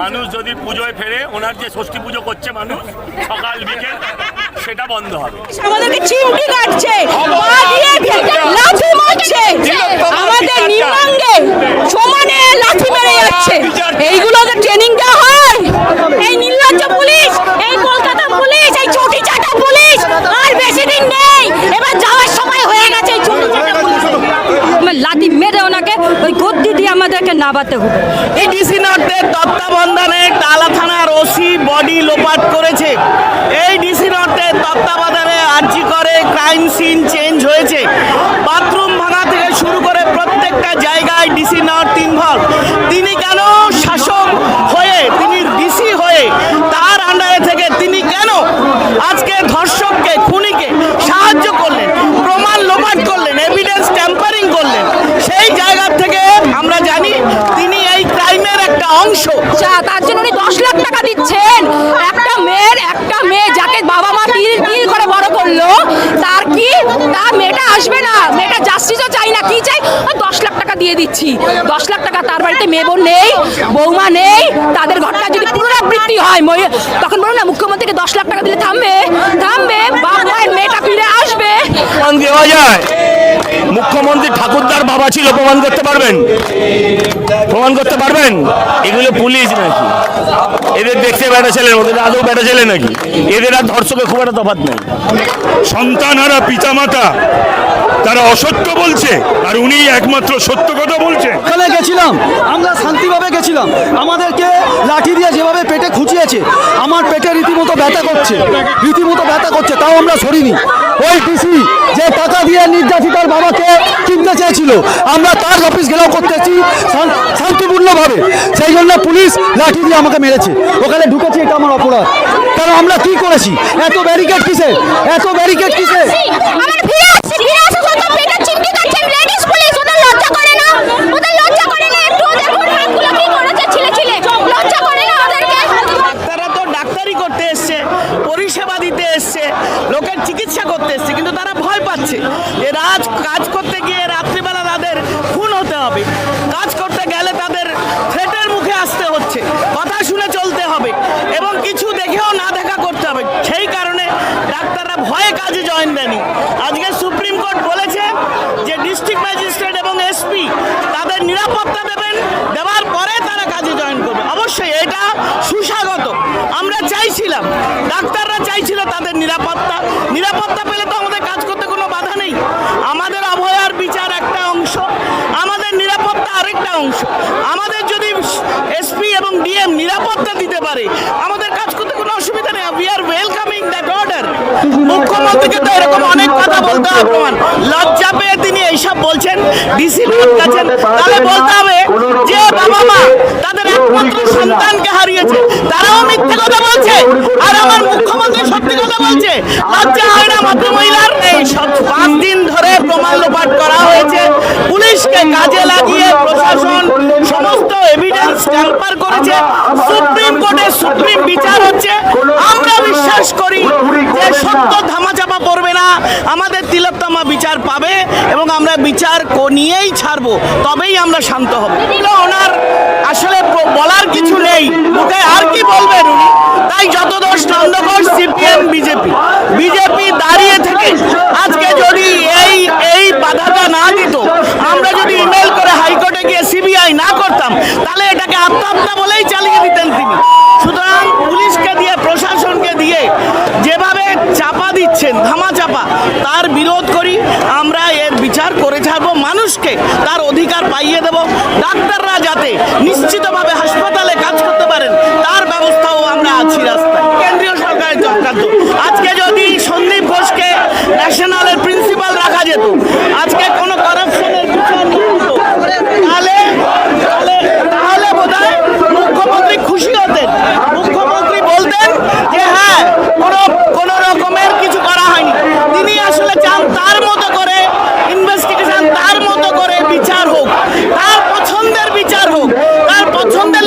মানুষ যদি পুজোয় ফেরে ওনার যে ষষ্ঠী পুজো করছে মানুষ সকাল বিকেল সেটা বন্ধ হবে। আমাদেরকে চিমটি কাটছে পা দিয়ে লাথি মারছে। আমাদের নির্মাঙ্গে সমানে লাথি মেরে যাচ্ছে। এইগুলোকে ট্রেনিং দেওয়া হয়। এই নির্লজ্জ পুলিশ এই কলকাতা পুলিশ এই চটি চাটা পুলিশ আর বেশি দিন নেই এবার যাওয়ার সময় হয়ে গেছে এই চটি চাটা পুলিশ লাথি মেরে ওনাকে ওই গদ্দি নাবাতে হবে। এই ডিসি নর্থের তত্ত্বাবধানে টালা থানার ওসি বডি লোপাট করেছে। এই ডিসি নর্থের তত্ত্বাবধানে আর্জি করে, ক্রাইম সিন চেঞ্জ হয়েছে। বাথরুম ভাঙা থেকে শুরু করে প্রত্যেকটা জায়গায় ডিসি নর্থ ইনভলভ তিনি কেন শাসক হয়ে তিনি ডিসি হয়ে তার আন্ডারে থেকে তিনি কেন আজকে ধর্ষককে খুনিকে সাহায্য করলেন প্রমাণ লোপাট করলেন এভিডেন্স ট্যাম্পারিং করলেন সেই জায়গা থেকে আমরা জানি তিনি এই ক্রাইমের আচ্ছা তার জন্য উনি দশ লাখ টাকা দিচ্ছেন। একটা মেয়ের, একটা মেয়ে যাকে বাবা মা তিল তিল করে বড় করল, তার কি তার মেয়েটা আসবে না। মেয়েটা জাস্টিসও চাই না, কি চাই? দশ লাখ টাকা দিয়ে দিচ্ছি। দশ লাখ টাকা তার বাড়িতে মেয়ে বোন নেই, বৌমা নেই, তাদের ঘরটা যদি পুনরাবৃত্তি হয় তখন বলুন না, মুখ্যমন্ত্রীকে দশ লাখ টাকা দিলে থামবে? থামবে মায়ের মেয়েটা ফিরে আসবে। দেওয়া যায়। মুখ্যমন্ত্রী ঠাকুরদার বাবা ছিল প্রমাণ করতে পারবেন? প্রমাণ করতে পারবেন? এগুলো পুলিশ নাকি? এদের দেখতে বেটা ছেলের মতো আদৌ বেটা ছেলে নাকি? এদের আর ধর্ষকের খুব একটা তফাৎ নেই। সন্তানহারা পিতামাতা তারা অসত্য বলছে আর উনি একমাত্র সত্য কথা বলছে। গেছিলাম আমরা শান্তিভাবে গেছিলাম। আমাদেরকে লাঠি দিয়ে যেভাবে খুঁচিয়েছে আমার পেটে রীতিমতো ব্যথা করছে। রীতিমতো ব্যথা করছে, তাও আমরা সরিনি। ওই ডিসি যে টাকা দিয়ে নির্যাতিতার বাবাকে কিনতে চেয়েছিল, আমরা তার অফিস ঘেরাও করতেছি শান- শান্তিপূর্ণভাবে। সেই জন্য পুলিশ লাঠি দিয়ে আমাকে মেরেছে। ওখানে ঢুকেছি, এটা আমার অপরাধ। কারণ আমরা কি করেছি? এত ব্যারিকেড কিসে এত ব্যারিকেড কিসে আমার ফিরে আসছে ফিরে আসছে তো পেটে চিমটি কাটছেন লেডিস পুলিশ ওদের লজ্জা করে না ওদের লজ্জা করে না একটু দেখুন হাতগুলো কি করেছে ছিলে ছিলে লজ্জা করে না ওদেরকে তারা তো ডাক্তারি করতে এসছে পরিষেবা দিতে এসছে লোকের চিকিৎসা করতে এসছে কিন্তু তারা ভয় পাচ্ছে যে রাজ কাজ করতে গিয়ে রাত্রিবেলা তাদের খুন হতে হবে। কাজ করতে গেলে তাদের থ্রেটের মুখে আসতে হচ্ছে। কথা শুনে চলতে হবে এবং কিছু দেখেও না দেখা করতে হবে। সেই কারণে ডাক্তাররা ভয়ে কাজে জয়েন দেয়নি আজকে সুপ্রিম কোর্ট বলেছে যে ডিস্ট্রিক্ট ম্যাজিস্ট্রেট এবং এসপি তাদের নিরাপত্তা দেবেন, দেওয়ার পরে তারা কাজে জয়েন করবে। অবশ্যই এটা সুস্বাগত। আমরা চাইছিলাম, ডাক্তাররা চাইছিল তাদের নিরাপত্তা। নিরাপত্তা পেলে তো আমাদের কাজ করতে কোনো বাধা নেই আমাদের অভয়ার বিচার একটা অংশ আমাদের নিরাপত্তা আরেকটা অংশ। আমাদের যদি এসপি এবং ডিএম নিরাপত্তা দিতে পারে, আমাদের কাজ করতে কোনো অসুবিধা নেই। We are welcoming that order মুখ্যমন্ত্রীকে তো এরকম অনেক কথা বলতে হবে প্রমাণ লজ্জা পেয়ে তিনি এইসব বলছেন, ডিসি কাছেন তাহলে বলতে হবে যে বাবা মা, তাদের একমাত্র সন্তানকে হারিয়েছে। তারাও মিথ্যে কথা বলছে, আর আমার মুখ্যমন্ত্রী সত্যি কথা বলছে। লজ্জা হয় না মাতৃ মহিলার? এই সব পাঁচ দিন ধরে প্রমাণ লোপাট করা হয়েছে। পুলিশকে কাজে লাগিয়ে প্রশাসন সমস্ত এভিডেন্স ট্যাম্পার করেছে। সুপ্রিম কোর্টে সুপ্রিম বিচার হচ্ছে আমরা বিশ্বাস করি যে সত্য ধামাচাপা পড়বে না। আমাদের তিলোত্তমা বিচার পাবে এবং আমরা বিচার নিয়েই ছাড়বো, তবেই আমরা শান্ত হব। ওনার আসলে বলার কিছু নেই। মুখে আর কি বলবেন উনি? তাই যত দোষ নন্দঘোষ সিপিএম, বিজেপি। বিজেপি দাঁড়িয়ে থেকে আজকে যদি এই এই বাধাটা না দিত, আমরা যদি ইমেল করে হাইকোর্টে গিয়ে সিবিআই না করতাম, তাহলে এটাকে আত্মহত্যা বলেই চালিয়ে দিতেন তিনি। সুতরাং পুলিশকে দিয়ে প্রশাসনকে দিয়ে যেভাবে চাপা দিচ্ছেন ধামা চাপা। তার বিরোধ করি, আমরা এর বিচার করে ছাড়বো মানুষকে। তার অধিকার পাইয়ে দেব। ডাক্তাররা যাতে নিশ্চিতভাবে হাসপাতালে কাজ করতে পারেন তার ব্যবস্থাও আমরা আছি রাস্তায় কেন্দ্রীয় সরকারের চক্রান্ত আজকে যদি সন্দীপ ঘোষকে ন্যাশনালের প্রিন্সিপাল রাখা যেত আজকে কোনো করাপশনের বিচার না হতো, তাহলে তাহলে তাহলে বোধহয় মুখ্যমন্ত্রী খুশি হতেন মুখ্যমন্ত্রী বলতেন যে হ্যাঁ কোনো কোনো রকমের কিছু করা হয়নি তিনি আসলে চান তার মতো করে ইনভেস্টিগেশন তার মতো করে বিচার হোক তার পছন্দের বিচার হোক তার পছন্দের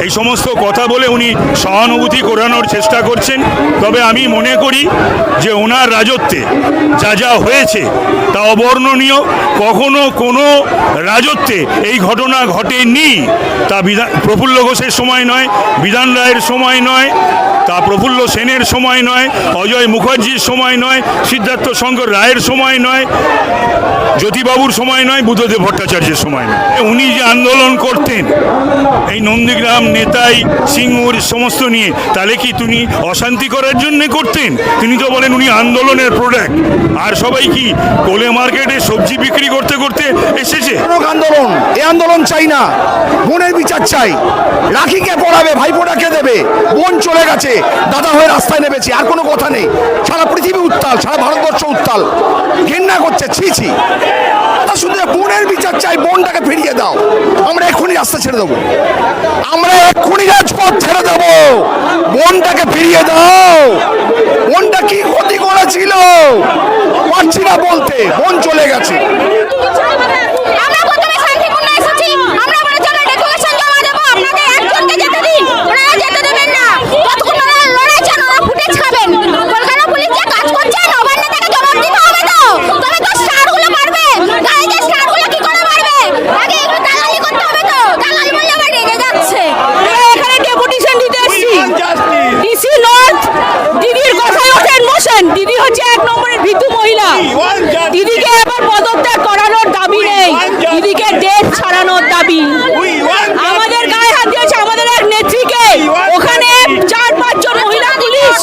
এই সমস্ত কথা বলে উনি সহানুভূতি করানোর চেষ্টা করছেন। তবে আমি মনে করি যে ওনার রাজত্বে যা যা হয়েছে তা অবর্ণনীয়। কখনো কোনো রাজত্বে এই ঘটনা ঘটেনি। তা বিধান প্রফুল্ল ঘোষের সময় নয়, বিধান রায়ের সময় নয়। তা প্রফুল্ল সেনের সময় নয়, অজয় মুখার্জির সময় নয়, সিদ্ধার্থ শঙ্কর রায়ের সময় নয়, জ্যোতিবাবুর সময় নয়, বুদ্ধদেব ভট্টাচার্যের সময় নয়। উনি যে আন্দোলন করতেন, এই নন্দীগ্রাম নেতাই সিঙ্গুর সমস্ত নিয়ে, তাহলে কি তিনি অশান্তি করার জন্য করতেন? তিনি তো বলেন উনি আন্দোলনের প্রোডাক্ট আর সবাই কি কোলে মার্কেটে সবজি বিক্রি করতে করতে এসেছে? আন্দোলন, এ আন্দোলন চাই না। বোনের বিচার চাই। রাখিকে পড়াবে, ভাইপোটাকে দেবে। বোন চলে গেছে। দাদা হয়ে রাস্তায় নেমেছি, আর কোনো কথা নেই। সারা পৃথিবী উত্তাল, সারা ভারতবর্ষ উত্তাল। ঘেন্না করছে, ছি ছি। শুধু বোনের বিচার চাই, বোনটাকে ফিরিয়ে দাও। আমরা এক্ষুনি রাস্তা ছেড়ে দেবো। আমরা এক্ষুনি রাজপথ ছেড়ে দেবো। বোনটাকে ফিরিয়ে দাও। বোনটা কি ক্ষতি করেছিল? পারছি না বলতে। বোন চলে গেছে আমরা প্রথমে শান্তিপূর্ণ এসেছি আমরা বলেছিলাম ডেপুটেশন জমা দেবো আপনাকে একজনকে যেতে দিন ওনারা যেতে দেবেন না যতক্ষণ ওনারা লড়াইছেন ওনারা ফুটেজ খাবেন কলকাতা পুলিশ যে কাজ করছে নবান্ন থেকে জবাব দিতে হবে তো তবে তো স্টারগুলো পারবে গাড়িতে স্টারগুলো কি করে পারবে আগে এগুলো দালালি করতে হবে তো দালালি বললে আবার রেগে যাচ্ছে আমরা এখানে ডেপুটেশন দিতে এসেছি ডিসি নর্থ দিদির কথায় ওঠেন মোশন দিদি হচ্ছে এক নম্বরের ভীতু মহিলা দিদিকে এবার পদত্যাগ করানোর দাবি নেই দিদিকে দেশ ছাড়ানোর দাবি আমাদের গায়ে হাত দিয়েছে আমাদের এক নেত্রীকে ওখানে চার পাঁচজন মহিলা পুলিশ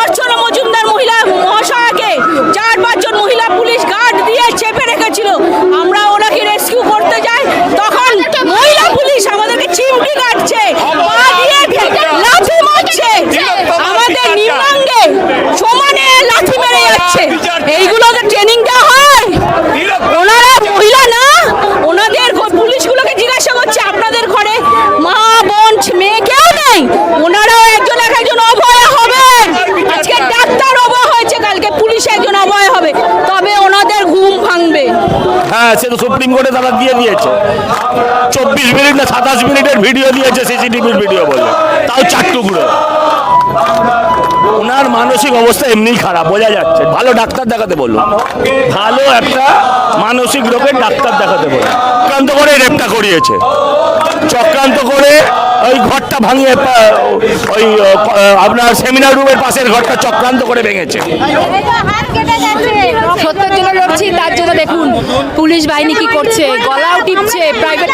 অর্চনা মজুমদার মহিলা মহাশয়াকে চার পাঁচজন মহিলা পুলিশ গার্ড দিয়ে চেপে রেখেছিল আমরা ওনাকে রেস্কিউ করতে যাই তখন মহিলা পুলিশ আমাদেরকে চিমটি কাটছে পা দিয়ে লাথি মারছে আমাদের নিম্নাঙ্গে সমানে লাথি মেরে যাচ্ছে এইগুলোতে ট্রেনিং হয়। ওনারা মহিলা না, ওনাদের পুলিশগুলোকে জিজ্ঞাসা করছে, আপনাদের ঘরে মা, বোন, মেয়ে কেউ নেই? ওনারাও একজন এক একজন অভয় হবে আজকে ডাক্তার অভয় হয়েছে, কালকে পুলিশ একজন অভয় হবে। তবে ওনাদের ঘুম ভাঙবে। হ্যাঁ সে তো সুপ্রিম কোর্টে তারা দিয়ে দিয়েছে। চব্বিশ মিনিট না সাতাশ মিনিটের ভিডিও দিয়েছে, সিসিটিভির ভিডিও বলে। তাও চার টুকরো ওনার মানসিক অবস্থা এমনি খারাপ, বোঝা যাচ্ছে। ভালো ডাক্তার দেখাতে বলুন। ভালো একটা মানসিক রোগের ডাক্তার দেখাতে বলুন। চক্রান্ত করে রেপটা করিয়েছে। চক্রান্ত করে ওই ঘরটা ভাঙিয়ে ওই আপনার সেমিনার রুমের পাশের ঘরটা চক্রান্ত করে ভেঙেছে। তার জন্য দেখুন, পুলিশ বাহিনী কি করছে? টিপছে প্রাইভেট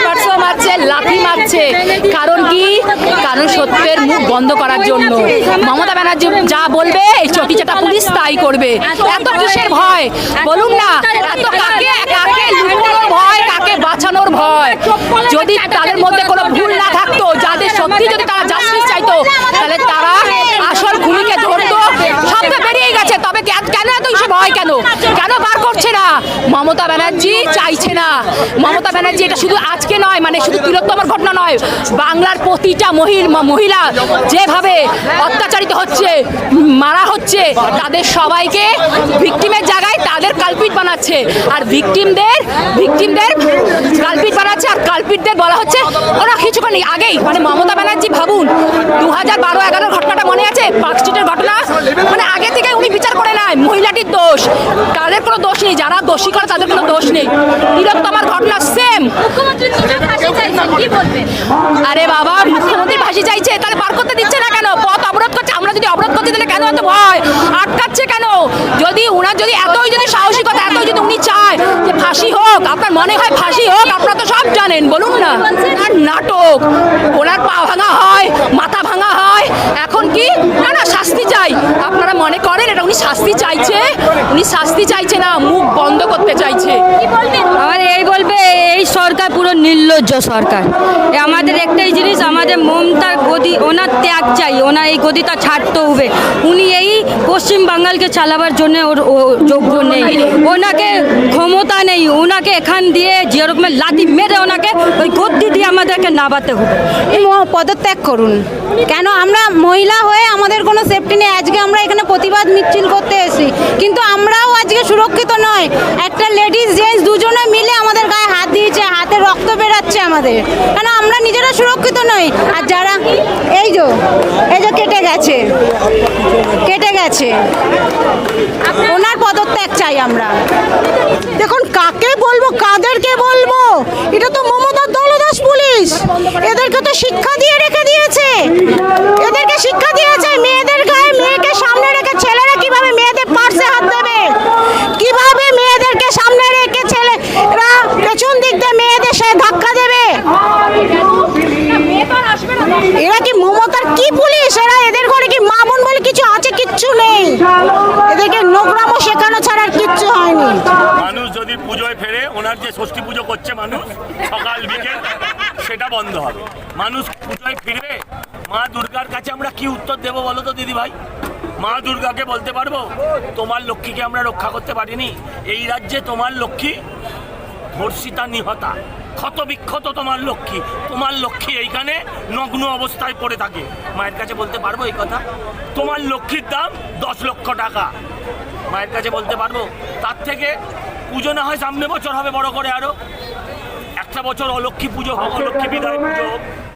মারছে। কারণ কি? কারণ সত্যের মুখ বন্ধ করার জন্য। মমতা ব্যানার্জি যা বলবে, এই চটিচাটা পুলিশ তাই করবে। এত কিসের ভয়? বলুন না, এত কাকে কাকে লুকোনোর ভয়, কাকে বাঁচানোর ভয়? যদি তাদের মধ্যে কোনো ভুল না থাকতো, যাদের সত্যি যদি তারা জাস্টিস চাইতো, তাহলে তারা আসল খুনিকে ধরতো সব তো বেরিয়ে গেছে তবে কে- কেন এত ভয় কেন? কেন বার করছে না? মমতা ব্যানার্জি চাইছে না। মমতা ব্যানার্জি এটা শুধু আজকে নয় মানে শুধু তিলোত্তমার ঘটনা নয়, বাংলার প্রতিটা মহিলা যেভাবে অত্যাচারিত হচ্ছে, মারা হচ্ছে, তাদের সবাইকে ভিকটিমের জায়গায় তাদের কালপিট বানাচ্ছে। আর ভিকটিমদের ভিকটিমদের কালপিট বানাচ্ছে, আর কালপিটদের বলা হচ্ছে, ওরা কিছুক্ষণ আগেই। মানে মমতা ব্যানার্জি ভাবুন দু হাজার বারো এগারোর ঘটনাটা মনে আছে? পার্ক স্ট্রিটের ঘটনা মানে আগে থেকে উনি বিচার করে নেয় মহিলাটির দোষ। তাদের কোনো দোষ নেই? যারা দোষী করে তাদের কোনো দোষ নেই। তিলোত্তমার ঘটনা সেম আরে বাবা মুখ্যমন্ত্রী ফাঁসি চাইছে তাহলে পার করতে দিচ্ছে না কেন? পথ অবরোধ করছে আমরা যদি অবরোধ করতে দিলে কেন এত ভয়? আটকাচ্ছে কেন? যদি ওনার যদি এতই যদি সাহসিকতা এতই যদি উনি চায় যে ফাঁসি হোক আপনার মনে হয় ফাঁসি হোক আপনারা তো সব জানেন বলুন না। আর নাটক ওনার পা ভাঙা হয় মাথা ভাঙা হয় এখন কি? না না শাস্তি চাই আপনারা মনে করেন এটা উনি শাস্তি চাইছে উনি শাস্তি চাইছে না মুখ বন্ধ করতে চাইছে। কি আমার এই বলবে এই সরকার পুরো নির্লজ্জ সরকার। এ আমাদের একটাই জিনিস আমাদের মমতার গদি ওনার ত্যাগ চাই, ওনার এই গদিটা ছাড়তে হবে। উনি এই পশ্চিম বাঙালকে চালাবার জন্য ওর যোগ্য নেই। ওনাকে ক্ষমতা নেই, ওনাকে এখান দিয়ে যেরকমের লাঠি মেরে ওনাকে ওই গদ্দি দিয়ে আমাদেরকে নাবাতে হবে। পদত্যাগ করুন। কেন আমরা মহিলা হয়ে আমাদের কোনো সেফটি নেই? আজকে আমরা এখানে প্রতিবাদ মিছিল করতে এসেছি। কিন্তু আমরাও আজকে সুরক্ষিত নয়। একটা আমাদের। কেন আমরা নিজেরা সুরক্ষিত নই? আর যারা এই যে এই যে কেটে গেছে কেটে গেছে। ওনার পদত্যাগ চাই আমরা। দেখুন, কাকে বলব, কাদেরকে বলব? এটা তো মমতার দলদাস পুলিশ। এদেরকে তো শিক্ষা দিয়ে রেখে দিয়েছে এদেরকে শিক্ষা দিয়েছে মেয়েদের গায়ে মেয়েকে সামনে রেখে ছেলেরা কীভাবে মেয়েদের পার্সে হাত দেবে কীভাবে মেয়েদেরকে সামনে রেখে ছেলেরা পেছন দিক দিয়ে মেয়েদের সাথে ধাক্কা দেবে এরা কি মমতার কি পুলিশ এরা এদের ঘরে কি মা বোন বলে কিছু আছে কিচ্ছু নেই এদেরকে নোংরামো শেখানো ছাড়া আর কিচ্ছু হয়নি মানুষ যদি পুজোয় ফেরে যে ষষ্ঠী পুজো করছে মানুষ, সকাল বিকেল, সেটা বন্ধ হবে। মানুষ পুজোয় ফিরবে। মা দুর্গার কাছে আমরা কি উত্তর দেবো বলো তো দিদি ভাই মা দুর্গাকে বলতে পারব, তোমার লক্ষ্মীকে আমরা রক্ষা করতে পারিনি। এই রাজ্যে তোমার লক্ষ্মী ধর্ষিতা নিহতা ক্ষত বিক্ষত তোমার লক্ষ্মী। তোমার লক্ষ্মী এইখানে নগ্ন অবস্থায় পড়ে থাকে। মায়ের কাছে বলতে পারব এই কথা? তোমার লক্ষ্মীর দাম দশ লক্ষ টাকা। মায়ের কাছে বলতে পারব, তার থেকে পুজো না হয় সামনে বছর হবে বড় করে আরও। একটা বছর অলক্ষ্মী পুজো হোক, অলক্ষ্মী বিদায় পুজো হোক।